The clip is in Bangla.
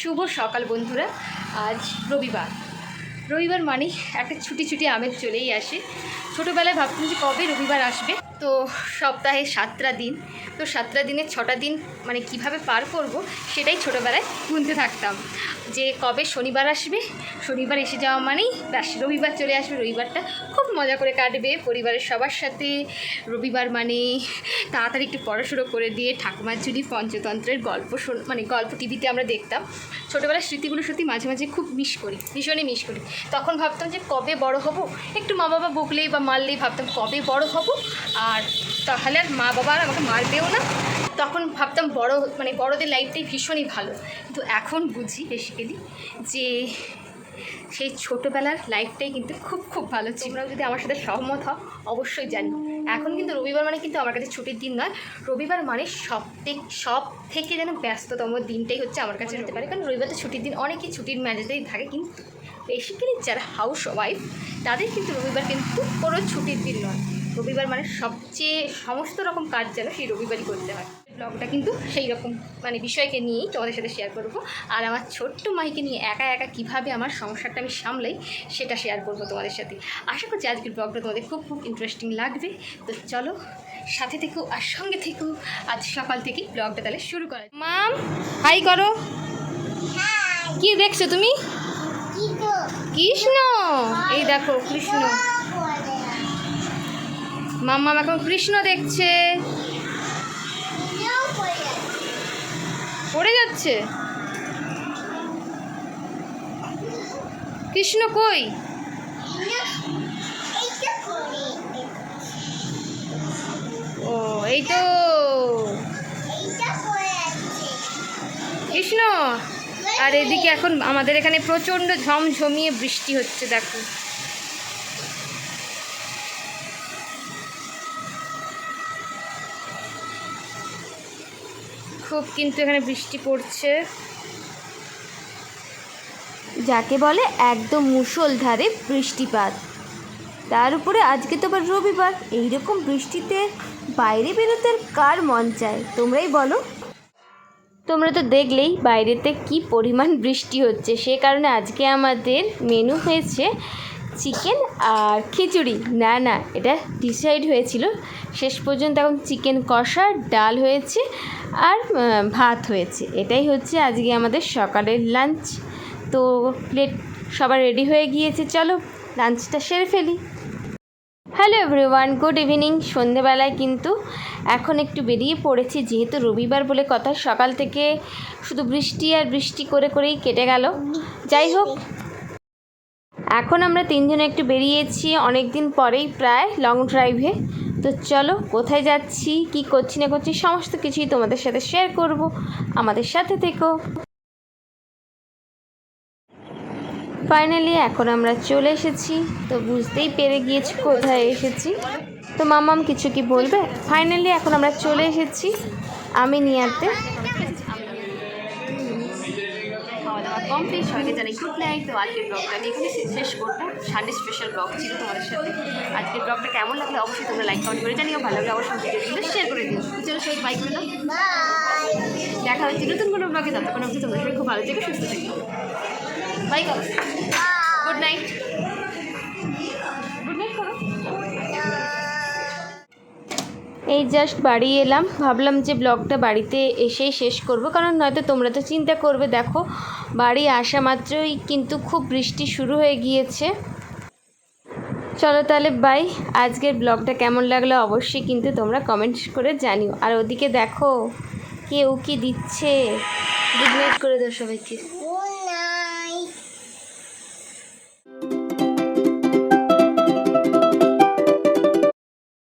শুভ সকাল বন্ধুরা, আজ রবিবার। রবিবার মানে একটা ছুটি ছুটি আমেজ চলেই আসে। ছোটোবেলায় ভাবতাম যে কবে রবিবার আসবে তো সপ্তাহে সাতটা দিন। তো সাতটা দিনের ছটা দিন মানে কীভাবে পার করব সেটাই ছোটোবেলায় গুনতে থাকতাম। যে কবে শনিবার আসবে, শনিবার এসে যাওয়া মানেই ব্যাস, রবিবার চলে আসবে রবিবারটা। খুব মজা করে কাটবে পরিবারের সবার সাথে। রবিবার মানে তাড়াতাড়ি একটু পড়াশুনো করে দিয়ে ঠাকুমার ঝুলি পঞ্চতন্ত্রের গল্প শোন মানে গল্প টিভিতে আমরা দেখতাম। ছোটোবেলার স্মৃতিগুলো সত্যি মাঝে মাঝে খুব মিস করি, ভীষণই মিস করি। তখন ভাবতাম যে কবে বড় হব? একটু মা বাবা বকলেই বা মারলেই ভাবতাম কবে বড় হব? আর তাহলে আর মা বাবা আর আমাকে মারবেও না। তখন ভাবতাম বড় মানে বড়দের লাইফটাই ভীষণই ভালো। কিন্তু এখন বুঝি বেসিক্যালি যে সেই ছোটোবেলার লাইফটাই কিন্তু খুব খুব ভালো ছিল। তোমরাও যদি আমার সাথে সহমত হও, অবশ্যই জানি এখন কিন্তু রবিবার মানে কিন্তু আমার কাছে ছুটির দিন নয়। রবিবার মানে সব থেকে সব থেকে যেন ব্যস্ততম দিনটাই হচ্ছে আমার কাছে হতে পারে। কারণ রবিবার তো ছুটির দিন অনেকেই ছুটির ম্যানেজেই থাকে কিন্তু বেসিক্যালি যারা হাউস ওয়াইফ তাদের কিন্তু রবিবার কিন্তু কোনো ছুটির দিন নয়। রবিবার মানে সবচেয়ে সমস্ত রকম কাজ যেন সেই রবিবারই করতে হয়। ব্লগটা কিন্তু সেই রকম মানে বিষয়কে নিয়েই তোমাদের সাথে শেয়ার করব। আর আমার ছোট্ট মাইকে নিয়ে একা একা কীভাবে আমার সংসারটা আমি সামলাই সেটা শেয়ার করব তোমাদের সাথে। আশা করছি আজকের ব্লগটা তোমাদের খুব খুব ইন্টারেস্টিং লাগবে। তো চলো সাথে থেকেও আর সঙ্গে থেকেও আজ সকাল থেকেই ব্লগটা তাহলে শুরু করা। মাম হাই করো। কি দেখছ তুমি? কৃষ্ণ। এই দেখো কৃষ্ণ। মাম্মা এখন কৃষ্ণ দেখছে। পড়ে যাচ্ছে। কৃষ্ণ কই? ও, এই তো। কৃষ্ণ, আর এদিকে এখন আমাদের এখানে প্রচণ্ড ঝমঝমিয়ে বৃষ্টি হচ্ছে, দেখো। খুব কিন্তু এখানে বৃষ্টি পড়ছে। যাকে বলে একদম মুষলধারে বৃষ্টিপাত। তার উপরে আজকে তো আবার রবিবার, এইরকম বৃষ্টিতে বাইরে বেরোতে কার মন চায়? তোমরাই বলো। তোমরা তো দেখলেই বাইরেতে কি পরিমাণ বৃষ্টি হচ্ছে। সে কারণে আজকে আমাদের মেনু হয়েছে চিকেন আর খিচুড়ি। না না, এটা ডিসাইড হয়েছিল। শেষ পর্যন্ত এখন চিকেন কষা, ডাল হয়েছে আর ভাত হয়েছে। এটাই হচ্ছে আজকে আমাদের সকালের লাঞ্চ তো প্লেট সবার রেডি হয়ে গিয়েছে। চলো লাঞ্চটা সেরে ফেলি। হ্যালো এভরিওয়ান গুড ইভিনিং সন্ধেবেলায় কিন্তু এখন একটু বেরিয়ে পড়েছি, যেহেতু রবিবার বলে কথা, সকাল থেকে শুধু বৃষ্টি আর বৃষ্টি করে করেই কেটে গেল। যাই হোক এখন আমরা তিনজনে একটু বেরিয়েছি অনেক দিন পরেই প্রায় লং ড্রাইভে। তো চলো, কোথায় যাচ্ছি, কি করছি, না করছি, সমস্ত কিছুই তোমাদের সাথে শেয়ার করব। আমাদের সাথে থেকো। ফাইনালি এখন আমরা চলে এসেছি। তো বুঝতেই পেরে গিয়েছি কোথায় এসেছি। তো মামাম কিছু কি বলবে? ফাইনালি এখন আমরা চলে এসেছি। আমি নিয়াতে। কমপ্লিট সবাইকে জানাই গুড নাইট তো আজকের ব্লগটা আমি এখানে শেষ করব। সানডে স্পেশাল ব্লগ ছিল তোমাদের সাথে। আজকের ব্লগটা কেমন লাগলে অবশ্যই তোমরা লাইক কমেন্ট করে জানিও। ভালো লাগলে অবশ্যই ভিডিওগুলো শেয়ার করে দিও। চলো সবাই বাইক পেলাম দেখা হচ্ছে নতুন কোনো ব্লগে ততক্ষণ অবধি তোমরা সবাই খুব ভালো থেকে, সুস্থ থেকো। বাই গুড নাইট এই জাস্ট বাড়ি এলাম। ভাবলাম যে ব্লগটা বাড়িতে এসেই শেষ করব। কারণ নয়তো তোমরা তো চিন্তা করবে, দেখো, বাড়ি আসা মাত্রই কিন্তু খুব বৃষ্টি শুরু হয়ে গিয়েছে। চলো তাহলে বাই আজকের ব্লগটা কেমন লাগল অবশ্যই কিন্তু তোমরা কমেন্ট করে জানিও। আর ওদিকে দেখো কি দিচ্ছে? গুড নাইট করে দাও সবাইকে।